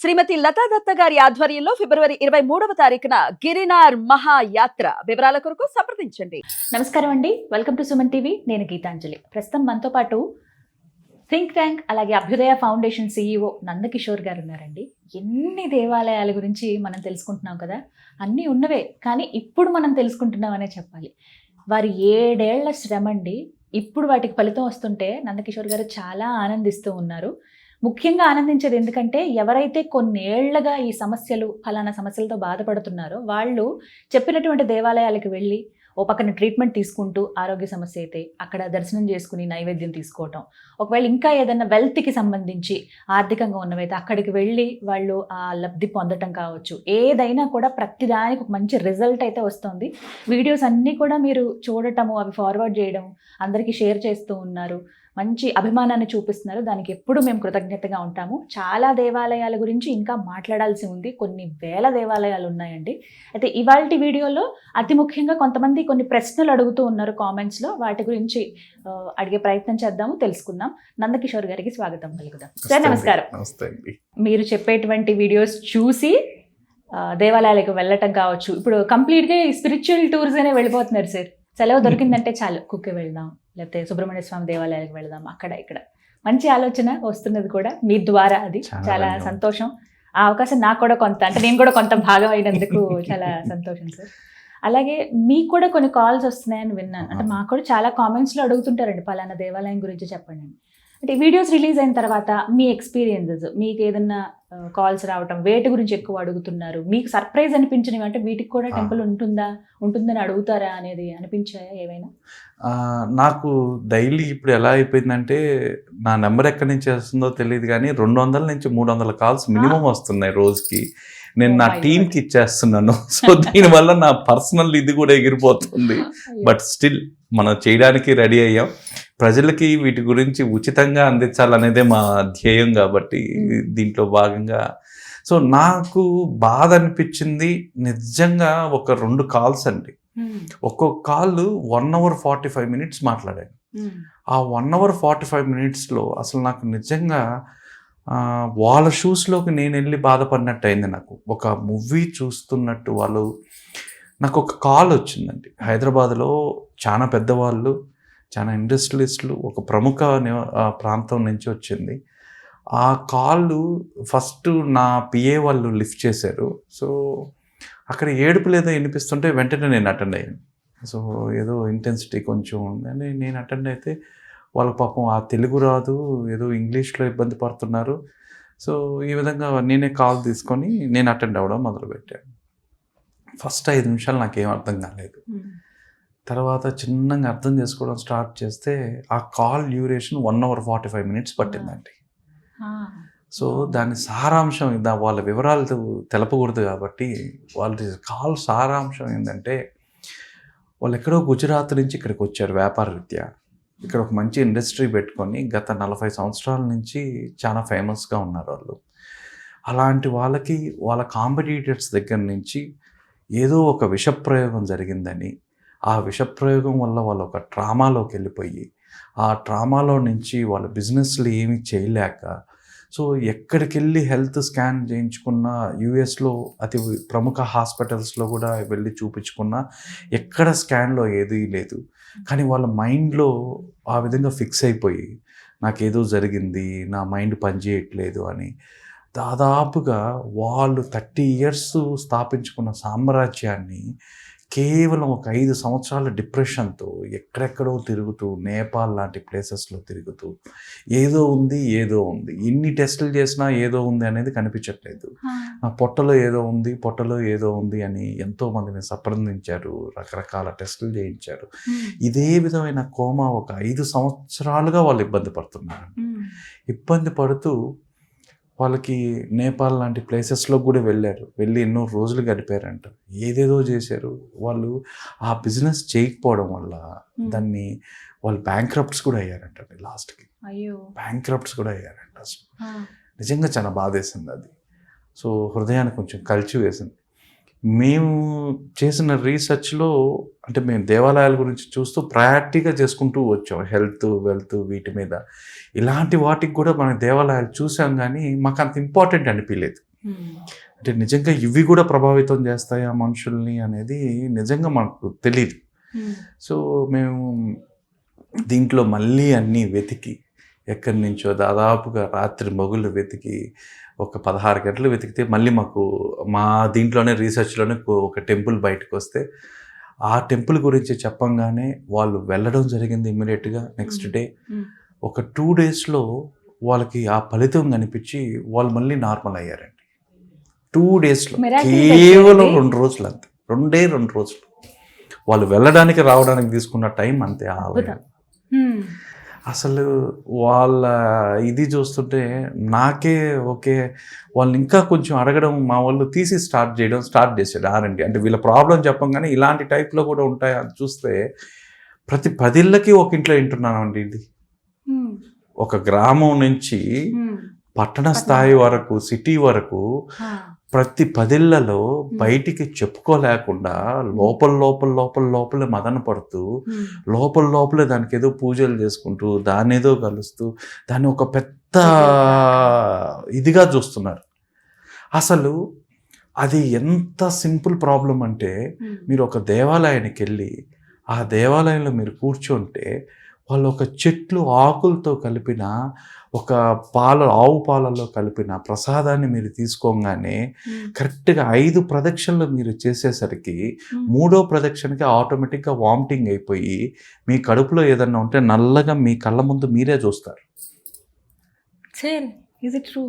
శ్రీమతి లతా దత్త గారి ఆధ్వర్యంలో ఫిబ్రవరి ఇరవై మూడవ తారీఖున గిరినార్ మహాయాత్ర వివరాల కొరకు సంప్రదించండి. నమస్కారం అండి. వెల్కమ్ టు సుమన్ టీవీ నేను గీతాంజలి. ప్రస్తుతం మనతో పాటు థింక్ ట్యాంక్ అలాగే అభ్యుదయ ఫౌండేషన్ సీఈఓ నందకిషోర్ గారు ఉన్నారండి. ఎన్ని దేవాలయాల గురించి మనం తెలుసుకుంటున్నాం కదా? అన్నీ ఉన్నవే కానీ ఇప్పుడు మనం తెలుసుకుంటున్నామనే చెప్పాలి. వారి ఏడేళ్ళ శ్రమ అండి ఇప్పుడు వాటికి ఫలితం వస్తుంటే నందకిషోర్ గారు చాలా ఆనందిస్తూ ఉన్నారు. ముఖ్యంగా ఆనందించేది ఎందుకంటే ఎవరైతే కొన్నేళ్ళగా ఈ సమస్యలు ఫలానా సమస్యలతో బాధపడుతున్నారో వాళ్ళు చెప్పినటువంటి దేవాలయాలకు వెళ్ళి ఓ పక్కన ట్రీట్మెంట్ తీసుకుంటూ ఆరోగ్య సమస్య అయితే అక్కడ దర్శనం చేసుకుని నైవేద్యం తీసుకోవటం. ఒకవేళ ఇంకా ఏదైనా వెల్త్కి సంబంధించి ఆర్థికంగా ఉన్నవైతే అక్కడికి వెళ్ళి వాళ్ళు ఆ లబ్ధి పొందటం కావచ్చు. ఏదైనా కూడా ప్రతిదానికి ఒక మంచి రిజల్ట్ అయితే వస్తుంది. వీడియోస్ అన్నీ కూడా మీరు చూడటము అవి ఫార్వర్డ్ చేయడం అందరికీ షేర్ చేస్తూ ఉన్నారు. మంచి అభిమానాన్ని చూపిస్తున్నారు. దానికి ఎప్పుడు మేము కృతజ్ఞతగా ఉంటాము. చాలా దేవాలయాల గురించి ఇంకా మాట్లాడాల్సి ఉంది. కొన్ని వేల దేవాలయాలు ఉన్నాయండి. అయితే ఇవాళ వీడియోలో అతి ముఖ్యంగా కొంతమంది కొన్ని ప్రశ్నలు అడుగుతూ ఉన్నారు కామెంట్స్లో వాటి గురించి అడిగే ప్రయత్నం చేద్దాము తెలుసుకుందాం. నందకిషోర్ గారికి స్వాగతం పలుకుదాం. సార్ నమస్కారం. మీరు చెప్పేటువంటి వీడియోస్ చూసి దేవాలయాలకు వెళ్ళటం కావచ్చు. ఇప్పుడు కంప్లీట్గా స్పిరిచువల్ టూర్స్ అనే వెళ్ళిపోతున్నారు సార్. సెలవు దొరికిందంటే చాలు. కుక్కి వెళ్దాం. లేకపోతే సుబ్రహ్మణ్య స్వామి దేవాలయాలకు వెళ్దాం అక్కడ ఇక్కడ. మంచి ఆలోచన వస్తున్నది కూడా మీ ద్వారా అది. చాలా. సంతోషం. ఆ అవకాశం నాకు కూడా కొంత అంటే నేను కూడా కొంత భాగం అయినందుకు చాలా సంతోషం సార్. అలాగే మీకు కూడా కొన్ని కాల్స్ వస్తున్నాయని విన్నాను. అంటే మాకు కూడా చాలా కామెంట్స్లో అడుగుతుంటారండి పలానా దేవాలయం గురించి చెప్పండి అంటే వీడియోస్ రిలీజ్ అయిన తర్వాత మీ ఎక్స్పీరియన్సెస్ మీకు ఏదన్నా కాల్స్ రావటం వేటి గురించి ఎక్కువ అడుగుతున్నారు మీకు సర్ప్రైజ్ అనిపించినవి అంటే వీటికి కూడా. టెంపుల్ ఉంటుందా ఉంటుందని అడుగుతారా అనేది అనిపించాయా ఏమైనా నాకు డైలీ ఇప్పుడు ఎలా అయిపోయిందంటే నా నెంబర్ ఎక్కడి నుంచి వస్తుందో తెలియదు కానీ రెండు వందల నుంచి మూడు వందల కాల్స్ మినిమం వస్తున్నాయి రోజుకి. నేను Oh నా టీంకి. ఇచ్చేస్తున్నాను. సో దీనివల్ల నా పర్సనల్ ఇది కూడా ఎగిరిపోతుంది. బట్ స్టిల్ మనం చేయడానికి రెడీ అయ్యాం ప్రజలకి వీటి గురించి ఉచితంగా అందించాలనేదే మా ధ్యేయం కాబట్టి. దీంట్లో భాగంగా సో నాకు బాధ అనిపించింది నిజంగా ఒక రెండు కాల్స్ అండి Hmm. ఒక్కొక్క call one hour forty five minutes మాట్లాడాను Hmm. ఆ వన్ అవర్ ఫార్టీ ఫైవ్ మినిట్స్లో అసలు నాకు నిజంగా వాళ్ళ షూస్లోకి నేను వెళ్ళి బాధపడినట్టు అయింది నాకు ఒక మూవీ చూస్తున్నట్టు వాళ్ళు నాకు ఒక కాల్ వచ్చిందండి. హైదరాబాద్లో చాలా పెద్దవాళ్ళు చాలా ఇండస్ట్రియలిస్టులు ఒక ప్రముఖ ప్రాంతం నుంచి వచ్చింది. ఆ కాల్ ఫస్ట్ నా పిఏ వాళ్ళు లిఫ్ట్ చేశారు. సో అక్కడ ఏడుపు లేదో వినిపిస్తుంటే వెంటనే నేను అటెండ్ అయ్యాను. సో ఏదో ఇంటెన్సిటీ కొంచెం ఉందని నేను అటెండ్ అయితే వాళ్ళ పాపం ఆ తెలుగు రాదు ఏదో ఇంగ్లీష్లో ఇబ్బంది పడుతున్నారు. సో ఈ విధంగా నేనే కాల్ తీసుకొని నేను అటెండ్ అవ్వడం మొదలుపెట్టాను. ఫస్ట్ ఐదు నిమిషాలు నాకేం అర్థం కాలేదు. Hmm. తర్వాత చిన్నగా అర్థం చేసుకోవడం స్టార్ట్ చేస్తే ఆ call duration one hour forty five minutes పట్టిందండి. Ah. సో దాని సారాంశం వాళ్ళ వివరాలు తెలపకూడదు కాబట్టి వాళ్ళ కాల్ సారాంశం ఏంటంటే వాళ్ళు ఎక్కడో గుజరాత్ నుంచి ఇక్కడికి వచ్చారు వ్యాపార రీత్యా ఇక్కడ ఒక మంచి ఇండస్ట్రీ పెట్టుకొని గత నలభై సంవత్సరాల నుంచి చాలా ఫేమస్గా ఉన్నారు వాళ్ళు. అలాంటి వాళ్ళకి వాళ్ళ కాంపిటీటర్స్ దగ్గర నుంచి ఏదో ఒక విషప్రయోగం జరిగిందని ఆ విషప్రయోగం వల్ల వాళ్ళు ఒక ట్రామాలోకి వెళ్ళిపోయి ఆ ట్రామాలో నుంచి వాళ్ళ బిజినెస్లు ఏమీ చేయలేక సో ఎక్కడికి వెళ్ళి హెల్త్ స్కాన్ చేయించుకున్న యూఎస్లో అతి ప్రముఖ హాస్పిటల్స్లో కూడా వెళ్ళి చూపించుకున్నా ఎక్కడ స్కాన్లో ఏదీ లేదు. కానీ వాళ్ళ మైండ్లో ఆ విధంగా ఫిక్స్ అయిపోయి నాకేదో జరిగింది నా మైండ్ పనిచేయట్లేదు అని దాదాపుగా వాళ్ళు థర్టీ ఇయర్స్ స్థాపించుకున్న సామ్రాజ్యాన్ని కేవలం ఒక ఐదు సంవత్సరాల డిప్రెషన్తో ఎక్కడెక్కడో తిరుగుతూ నేపాల్ లాంటి ప్లేసెస్లో తిరుగుతూ ఏదో ఉంది ఏదో ఉంది ఎన్ని టెస్టులు చేసినా ఏదో ఉంది అనేది కనిపించట్లేదు. నా పొట్టలో ఏదో ఉంది పొట్టలో ఏదో ఉంది అని ఎంతో మందిని సంప్రదించారు రకరకాల టెస్టులు చేయించారు. ఇదే విధమైన కోమా ఒక ఐదు సంవత్సరాలుగా వాళ్ళు ఇబ్బంది పడుతున్నారు. ఇబ్బంది పడుతూ వాళ్ళకి నేపాల్ లాంటి ప్లేసెస్లో కూడా వెళ్ళారు. వెళ్ళి ఎన్నో రోజులు గడిపారంట. ఏదేదో చేశారు. వాళ్ళు ఆ బిజినెస్ చేయకపోవడం వల్ల. దాన్ని వాళ్ళు బ్యాంక్రప్ట్స్ కూడా అయ్యారంట లాస్ట్కి. అయ్యో! బ్యాంక్రప్ట్స్ కూడా అయ్యారంట. నిజంగా చాలా బాధేసింది అది. సో హృదయాన్ని కొంచెం కలిచి వేసింది. మేము చేసిన రీసెర్చ్లో అంటే మేము దేవాలయాల గురించి చూస్తూ ప్రయారిటీగా చేసుకుంటూ వచ్చాం. హెల్త్ వెల్త్ వీటి మీద. ఇలాంటి వాటికి కూడా మన దేవాలయాలు చూసాం కానీ మాకు అంత ఇంపార్టెంట్ అనిపించలేదు అంటే నిజంగా ఇవి కూడా ప్రభావితం చేస్తాయా మనుషుల్ని అనేది నిజంగా మనకు తెలియదు సో మేము దీంట్లో మళ్ళీ అన్నీ వెతికి ఎక్కడి నుంచో దాదాపుగా రాత్రి మొగులు వెతికి ఒక పదహారు గంటలు వెతికితే మళ్ళీ మాకు మా దీంట్లోనే రీసెర్చ్లోనే ఒక టెంపుల్ బయటకు వస్తే ఆ టెంపుల్ గురించి చెప్పంగానే వాళ్ళు వెళ్ళడం జరిగింది ఇమ్మీడియట్గా నెక్స్ట్ డే. ఒక టూ డేస్లో వాళ్ళకి ఆ ఫలితం కనిపించి వాళ్ళు మళ్ళీ నార్మల్ అయ్యారండి. టూ డేస్లో కేవలం. రెండు రోజులు అంతే. రెండే రెండు రోజులు. వాళ్ళు వెళ్ళడానికి రావడానికి తీసుకున్న టైం అంతే. ఆ ఆలయం. అసలు వాళ్ళ ఇది చూస్తుంటే నాకే ఓకే వాళ్ళు ఇంకా కొంచెం అడగడం మా వాళ్ళు తీసి స్టార్ట్ చేయడం స్టార్ట్ చేశాడు ఆరండి అంటే వీళ్ళ ప్రాబ్లం చెప్పంగానే ఇలాంటి టైప్లో కూడా ఉంటాయా అని చూస్తే ప్రతి పదిళ్ళకి ఒక ఇంట్లో వింటున్నానండి ఇది. ఒక గ్రామం నుంచి పట్టణ స్థాయి వరకు సిటీ వరకు ప్రతి పదిళ్ళలో బయటికి చెప్పుకోలేకుండా లోపల లోపల లోపల లోపలే మదన పడుతూ లోపల లోపలే దానికి ఏదో పూజలు చేసుకుంటూ దాన్ని ఏదో కలుస్తూ దాన్ని ఒక పెద్ద ఇదిగా చూస్తున్నారు. అసలు అది ఎంత సింపుల్ ప్రాబ్లం అంటే మీరు ఒక దేవాలయానికి వెళ్ళి ఆ దేవాలయంలో మీరు కూర్చుంటే వాళ్ళు ఒక చెట్లు ఆకులతో కలిపిన ఒక పాల ఆవు పాలల్లో కలిపిన ప్రసాదాన్ని మీరు తీసుకోగానే కరెక్ట్గా ఐదు ప్రదక్షిణలు మీరు చేసేసరికి మూడో ప్రదక్షిణకి ఆటోమేటిక్గా వామిటింగ్ అయిపోయి మీ కడుపులో ఏదన్నా ఉంటే నల్లగా మీ కళ్ళ ముందు మీరే చూస్తారు.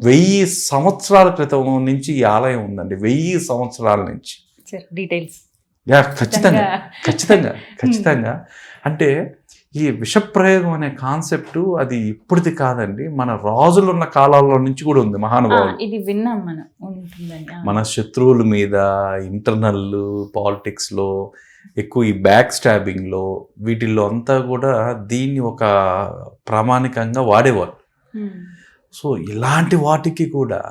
వెయ్యి సంవత్సరాల క్రితం నుంచి ఈ ఆలయం ఉందండి. వెయ్యి సంవత్సరాల నుంచి. డీటెయిల్స్ యా ఖచ్చితంగా ఖచ్చితంగా ఖచ్చితంగా. అంటే ఈ విషప్రయోగం అనే కాన్సెప్ట్ అది ఇప్పుడుది కాదండి మన రాజులు ఉన్న కాలాల్లో నుంచి కూడా ఉంది మహానుభావులు ఇది విన్నాం మనం. మన శత్రువుల మీద ఇంటర్నల్ పాలిటిక్స్లో ఎక్కువ ఈ బ్యాక్ స్టాబింగ్లో వీటిల్లో అంతా కూడా దీన్ని ఒక ప్రామాణికంగా వాడేవారు. సో ఇలాంటి వాటికి కూడా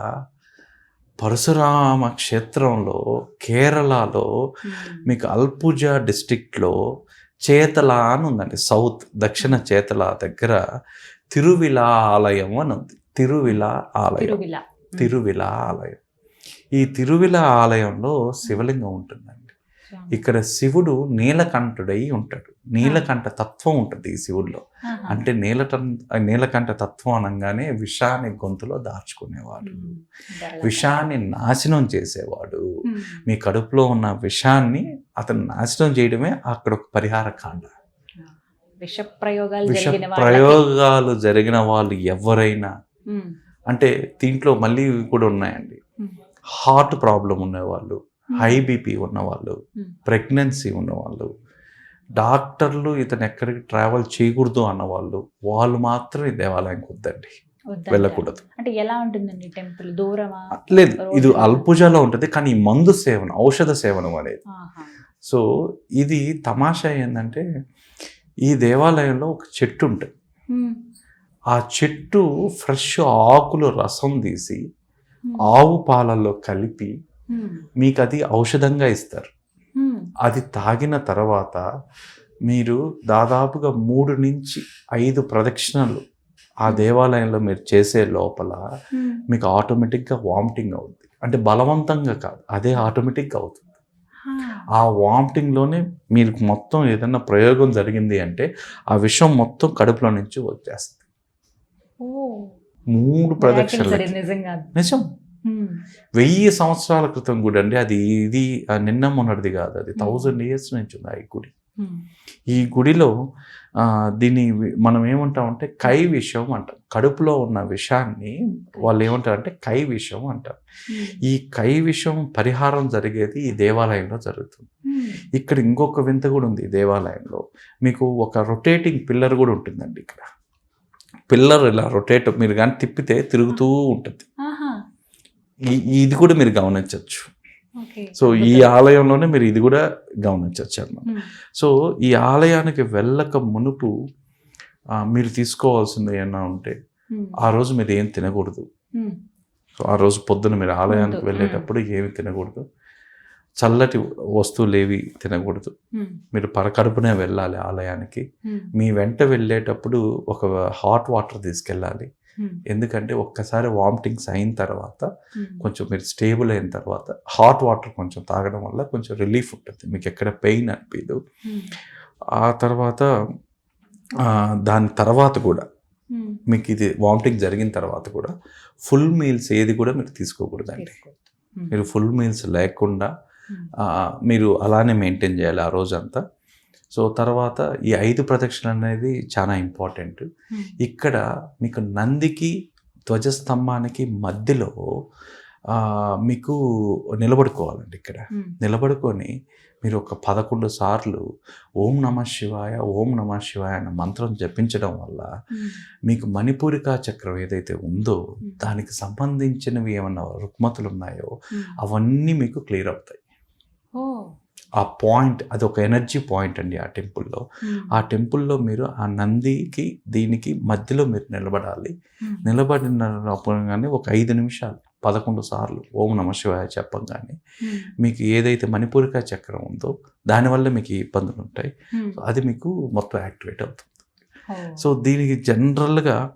పరశురామ క్షేత్రంలో కేరళలో. మీకు అల్పుజ డిస్టిక్లో చేతల అని ఉందండి. సౌత్ దక్షిణ చేతల దగ్గర తిరువిలా ఆలయం అని ఉంది. తిరువిలా ఆలయం. తిరువిల. ఆలయం. ఈ తిరువిల ఆలయంలో శివలింగం ఉంటుందండి. ఇక్కడ శివుడు నీలకంఠుడై ఉంటాడు నీలకంఠ తత్వం ఉంటుంది ఈ శివుడిలో. అంటే నీలట నీలకంఠ తత్వం అనగానే విషాన్ని గొంతులో దాచుకునేవాడు విషాన్ని నాశనం చేసేవాడు. మీ కడుపులో ఉన్న విషాన్ని అతను నాశనం చేయడమే అక్కడ ఒక పరిహార కాండ విష ప్రయోగాలు విష ప్రయోగాలు జరిగిన వాళ్ళు ఎవరైనా. అంటే దీంట్లో మళ్ళీ కూడా ఉన్నాయండి. హార్ట్ ప్రాబ్లం ఉన్నవాళ్ళు. హై బీపీ ఉన్నవాళ్ళు Hmm. ప్రెగ్నెన్సీ ఉన్నవాళ్ళు డాక్టర్లు ఇతను ఎక్కడికి ట్రావెల్ చేయకూడదు అన్నవాళ్ళు వాళ్ళు మాత్రం ఈ దేవాలయంకి వద్దండి. వెళ్ళకూడదు అంటే ఎలా ఉంటుందండి టెంపుల్ దూరమా లేదు ఇది అల్పుజాలో ఉంటుంది కానీ మందు సేవనం ఔషధ సేవనం అనేది. సో ఇది తమాషా ఏంటంటే ఈ దేవాలయంలో ఒక చెట్టు ఉంటుంది Hmm. ఆ చెట్టు ఫ్రెష్ ఆకులు రసం తీసి Hmm. ఆవు పాలల్లో కలిపి Hmm. మీకు అది ఔషధంగా ఇస్తారు. అది తాగిన తర్వాత మీరు దాదాపుగా మూడు నుంచి ఐదు ప్రదక్షిణలు ఆ దేవాలయంలో మీరు చేసే లోపల. మీకు ఆటోమేటిక్గా వామిటింగ్ అవుతుంది అంటే బలవంతంగా కాదు అదే ఆటోమేటిక్గా అవుతుంది. ఆ వామిటింగ్లోనే మీరు మొత్తం ఏదైనా ప్రయోగం జరిగింది అంటే ఆ విషయం మొత్తం కడుపులో నుంచి వచ్చేస్తుంది. మూడు ప్రదక్షిణలు నిజం. వెయ్యి సంవత్సరాల క్రితం గుడి అండి అది ఇది నిన్న మొన్నటిది కాదు అది థౌజండ్ ఇయర్స్ నుంచి ఉంది ఆ గుడి. Hmm. ఈ గుడిలో దీన్ని మనం ఏమంటామంటే కై విషం అంటాం. కడుపులో ఉన్న విషాన్ని వాళ్ళు ఏమంటారంటే కై విషం అంటారు. Hmm. ఈ కై విషం పరిహారం జరిగేది ఈ దేవాలయంలో జరుగుతుంది. Hmm. ఇక్కడ ఇంకొక వింత కూడా ఉంది ఈ దేవాలయంలో. మీకు ఒక రొటేటింగ్ పిల్లర్ కూడా ఉంటుందండి ఇక్కడ. పిల్లర్ ఇలా రొటేట్ మీరు కానీ తిప్పితే తిరుగుతూ ఉంటుంది. ఈ- ఇది కూడా మీరు గమనించవచ్చు. సో ఈ ఆలయంలోనే మీరు ఇది కూడా గమనించవచ్చు అన్నమాట Hmm. సో ఈ ఆలయానికి వెళ్ళక మునుపు మీరు తీసుకోవాల్సింది ఏమన్నా ఉంటే. ఆ రోజు మీరు ఏం తినకూడదు. సో ఆ రోజు పొద్దున మీరు ఆలయానికి వెళ్ళేటప్పుడు ఏమి తినకూడదు చల్లటి వస్తువులు ఏవి తినకూడదు. మీరు పరకడుపునే వెళ్ళాలి ఆలయానికి. మీ వెంట వెళ్ళేటప్పుడు ఒక హాట్ వాటర్ తీసుకెళ్ళాలి ఎందుకంటే ఒక్కసారి వామిటింగ్స్ అయిన తర్వాత కొంచెం మీరు స్టేబుల్ అయిన తర్వాత హాట్ వాటర్ కొంచెం తాగడం వల్ల కొంచెం రిలీఫ్ ఉంటుంది. మీకు ఎక్కడ పెయిన్ అనిపించదు ఆ తర్వాత దాని తర్వాత కూడా మీకు ఇది వామిటింగ్ జరిగిన తర్వాత కూడా ఫుల్ మీల్స్ ఏది కూడా మీరు తీసుకోకూడదండి. మీరు ఫుల్ మీల్స్ లేకుండా మీరు అలానే మెయింటైన్ చేయాలి ఆ రోజంతా. సో తర్వాత ఈ ఐదు ప్రదక్షిణలు అనేది చాలా ఇంపార్టెంట్. ఇక్కడ మీకు నందికి ధ్వజస్తంభానికి మధ్యలో మీకు నిలబడుకోవాలండి ఇక్కడ. నిలబడుకొని మీరు ఒక పదకొండు సార్లు ఓం నమ శివాయ ఓం నమ శివాయ అన్న మంత్రం జపించడం వల్ల మీకు మణిపూరికా చక్రం ఏదైతే ఉందో దానికి సంబంధించినవి ఏమన్నా రుగ్మతులు ఉన్నాయో అవన్నీ మీకు క్లియర్ అవుతాయి. ఆ పాయింట్ అది ఒక ఎనర్జీ పాయింట్ అండి ఆ టెంపుల్లో. ఆ టెంపుల్లో మీరు ఆ నందికి దీనికి మధ్యలో మీరు నిలబడాలి. నిలబడినప్పుడు ఒక ఐదు నిమిషాలు పదకొండు సార్లు ఓం నమ శివాయ చెప్పగానే మీకు ఏదైతే మణిపూరికా చక్రం ఉందో దానివల్ల మీకు ఇబ్బందులు ఉంటాయి అది మీకు మొత్తం యాక్టివేట్ అవుతుంది. సో దీనికి జనరల్గా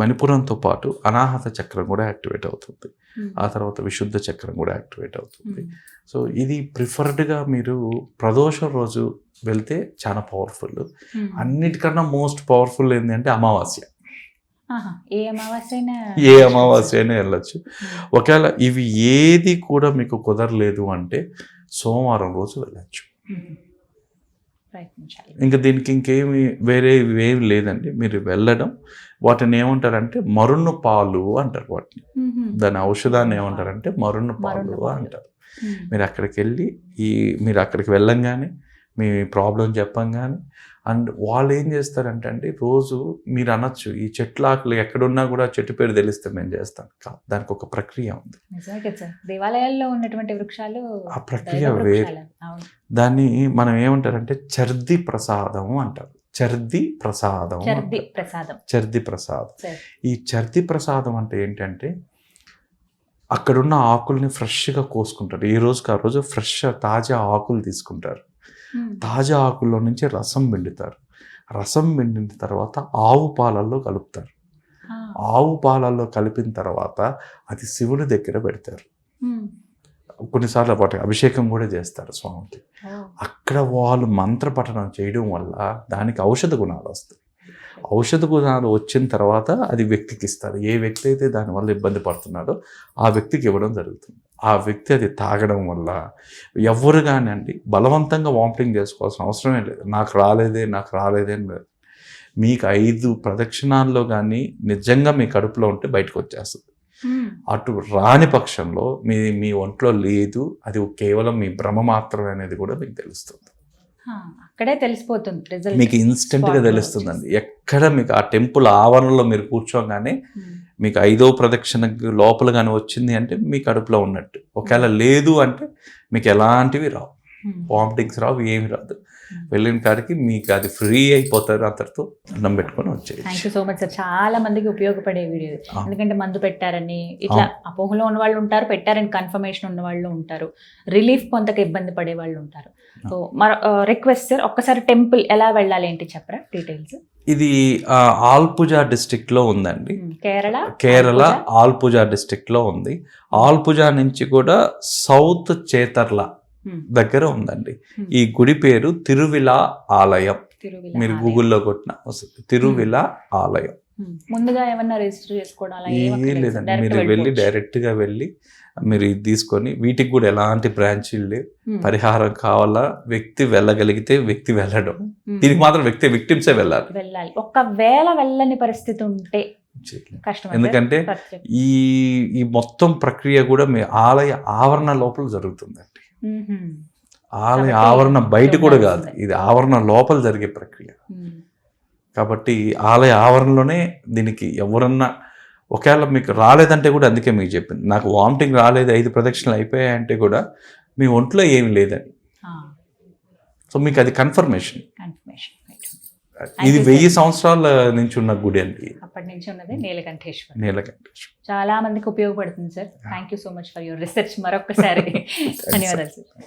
మణిపురంతో పాటు అనాహత చక్రం కూడా యాక్టివేట్ అవుతుంది. ఆ తర్వాత విశుద్ధ చక్రం కూడా యాక్టివేట్ అవుతుంది. సో ఇది ప్రిఫర్డ్గా మీరు ప్రదోషం రోజు వెళ్తే చాలా పవర్ఫుల్ అన్నిటికన్నా మోస్ట్ పవర్ఫుల్ ఏంటంటే అమావాస్య. ఏ అమావాస్య అయినా వెళ్ళొచ్చు. ఒకవేళ ఇవి ఏది కూడా మీకు కుదరలేదు అంటే సోమవారం రోజు వెళ్ళచ్చు. ఇంకా దీనికి ఇంకేమి వేరే ఏమి లేదండి. మీరు వెళ్ళడం వాటిని ఏమంటారంటే మరును పాలు అంటారు వాటిని. దాని ఔషధాన్ని ఏమంటారంటే మరును పాలు. అంటారు. మీరు అక్కడికి వెళ్ళి ఈ మీరు అక్కడికి వెళ్ళంగానే మీ ప్రాబ్లం చెప్పంగానే అండ్ వాళ్ళు ఏం చేస్తారంటే అండి రోజు మీరు అనొచ్చు ఈ చెట్ల ఆకులు ఎక్కడున్నా కూడా చెట్టు పేరు తెలిస్తే మేము చేస్తాం. కాదు దానికి ఒక ప్రక్రియ ఉంది. దేవాలయాల్లో ఉన్నటువంటి వృక్షాలు ఆ ప్రక్రియ వేరు. దాన్ని మనం ఏమంటారంటే చర్ది ప్రసాదం అంటారు. చర్ది ప్రసాదం చర్ది. ప్రసాదం చర్ది ప్రసాదం సరే ఈ చర్ది ప్రసాదం అంటే ఏంటంటే అక్కడున్న ఆకుల్ని ఫ్రెష్గా కోసుకుంటారు ఈ రోజుకి ఆ రోజు ఫ్రెష్ తాజా ఆకులు తీసుకుంటారు. తాజా ఆకుల్లో నుంచి రసం పిండుతారు రసం పిండిన తర్వాత ఆవు పాలల్లో కలుపుతారు. ఆవు పాలల్లో కలిపిన తర్వాత అది శివుని దగ్గర పెడతారు. కొన్నిసార్లు వాటికి అభిషేకం కూడా చేస్తారు స్వామికి. అక్కడ వాళ్ళు మంత్ర పఠనం చేయడం వల్ల దానికి ఔషధ గుణాలు వస్తాయి. ఔషధ గుణాలు వచ్చిన తర్వాత అది వ్యక్తికి ఇస్తారు. ఏ వ్యక్తి అయితే దానివల్ల ఇబ్బంది పడుతున్నాడో ఆ వ్యక్తికి ఇవ్వడం జరుగుతుంది. ఆ వ్యక్తి అది తాగడం వల్ల ఎవరు కానివ్వండి బలవంతంగా వామిటింగ్ చేసుకోవాల్సిన అవసరమే లేదు. నాకు రాలేదే నాకు రాలేదే లేదు. మీకు ఐదు ప్రదక్షిణాల్లో కానీ నిజంగా మీ కడుపులో ఉంటే బయటకు వచ్చేస్తుంది. అటు రాని పక్షంలో మీ మీ ఒంట్లో లేదు అది కేవలం మీ భ్రమ మాత్రమే అనేది కూడా మీకు తెలుస్తుంది. అక్కడే తెలిసిపోతుంది మీకు ఇన్స్టెంట్గా తెలుస్తుందండి. ఎక్కడ మీకు ఆ టెంపుల్ ఆవరణలో మీరు కూర్చోగానే ఉమ్. మీకు ఐదో ప్రదక్షిణకి లోపల కానీ వచ్చింది అంటే మీ కడుపులో ఉన్నట్టు. ఒకవేళ లేదు అంటే మీకు ఎలాంటివి రావు. వామిటింగ్స్ రావు ఏమి రాదు. వెళ్ళిన కాడికి మీకు అది ఫ్రీ అయిపోతారు అంతటితో అన్నం పెట్టుకొని థ్యాంక్ వచ్చేయచ్చు యూ సో మచ్ సార్ చాలా మందికి ఉపయోగపడే వీడియో. ఎందుకంటే మందు పెట్టారని ఇట్లా అపోహలో ఉన్న వాళ్ళు ఉంటారు పెట్టారని కన్ఫర్మేషన్ ఉన్న వాళ్ళు ఉంటారు. రిలీఫ్ పొందక ఇబ్బంది పడే వాళ్ళు ఉంటారు. సో మరో రిక్వెస్ట్ సార్ ఒక్కసారి టెంపుల్ ఎలా వెళ్ళాలి ఏంటి చెప్పరా? డీటెయిల్స్ ఇది ఆల్పుజా డిస్ట్రిక్ట్లో ఉందండి. కేరళ కేరళ ఆల్పుజా. డిస్ట్రిక్ట్లో ఉంది. ఆల్పుజా నుంచి కూడా సౌత్ చేతర్ల. దగ్గర ఉందండి. ఈ గుడి పేరు తిరువిల ఆలయం మీరు. గూగుల్లో కొట్టిన వస్తుంది తిరువిల ఆలయం. ముందుగా ఏమన్నా రిజిస్టర్ చేసుకోవడం లేదండి. మీరు వెళ్ళి. డైరెక్ట్గా వెళ్ళి మీరు ఇది తీసుకొని వీటికి కూడా ఎలాంటి బ్రాంచీలు లేవు. పరిహారం కావాలా వ్యక్తి వెళ్ళగలిగితే వ్యక్తి వెళ్ళడం. దీనికి మాత్రం వ్యక్తి విక్టిమ్సే వెళ్ళాలి వెళ్ళాలి ఒక్కవేళ వెళ్ళని పరిస్థితి ఉంటే కష్టం ఎందుకంటే ఈ ఈ మొత్తం ప్రక్రియ కూడా మీ ఆలయ ఆవరణ లోపల జరుగుతుందండి ఆలయ ఆవరణ బయట కూడా కాదు. ఇది ఆవరణ లోపల జరిగే ప్రక్రియ. కాబట్టి ఆలయ ఆవరణలోనే దీనికి ఎవరన్నా ఒకవేళ మీకు రాలేదంటే కూడా అందుకే మీకు చెప్పింది. నాకు వామిటింగ్ రాలేదు ఐదు ప్రదక్షిణలు అయిపోయాయంటే కూడా మీ ఒంట్లో ఏమి లేదని. సో మీకు అది కన్ఫర్మేషన్ కన్ఫర్మేషన్ ఇది వెయ్యి సంవత్సరాల నుంచి ఉన్న గుడి అండి. అప్పటి నుంచి ఉన్నది నీలకంఠేశ్వరం నీలకంఠేశ్వర చాలా మందికి ఉపయోగపడుతుంది sir. Thank you so much for your research మరొకసారి ధన్యవాదాలు సార్.